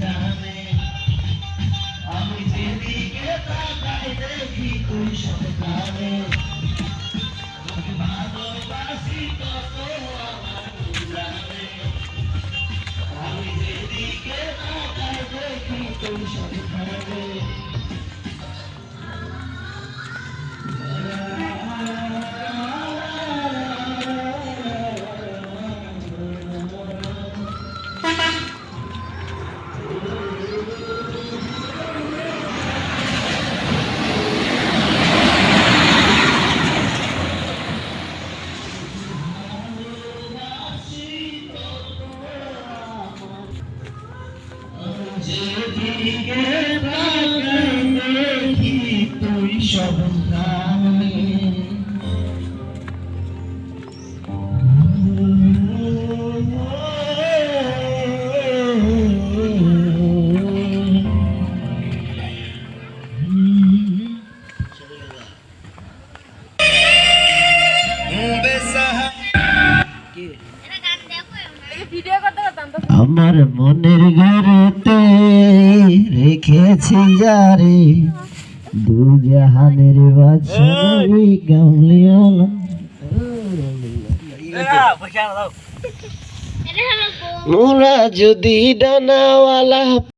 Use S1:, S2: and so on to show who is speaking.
S1: জানে। আমি যেদিকে তাকাই দেখি তুই সব জানে ভালোবাসি কত আমার জানে আমি যেদিকে তাকাই দেখি তুই সব জানে আমার মনের ঘরেতে রেখেছি যারে দু জাহানের বাদশাহী গামলিওয়ালা। মোরা যদি ডানাওয়ালা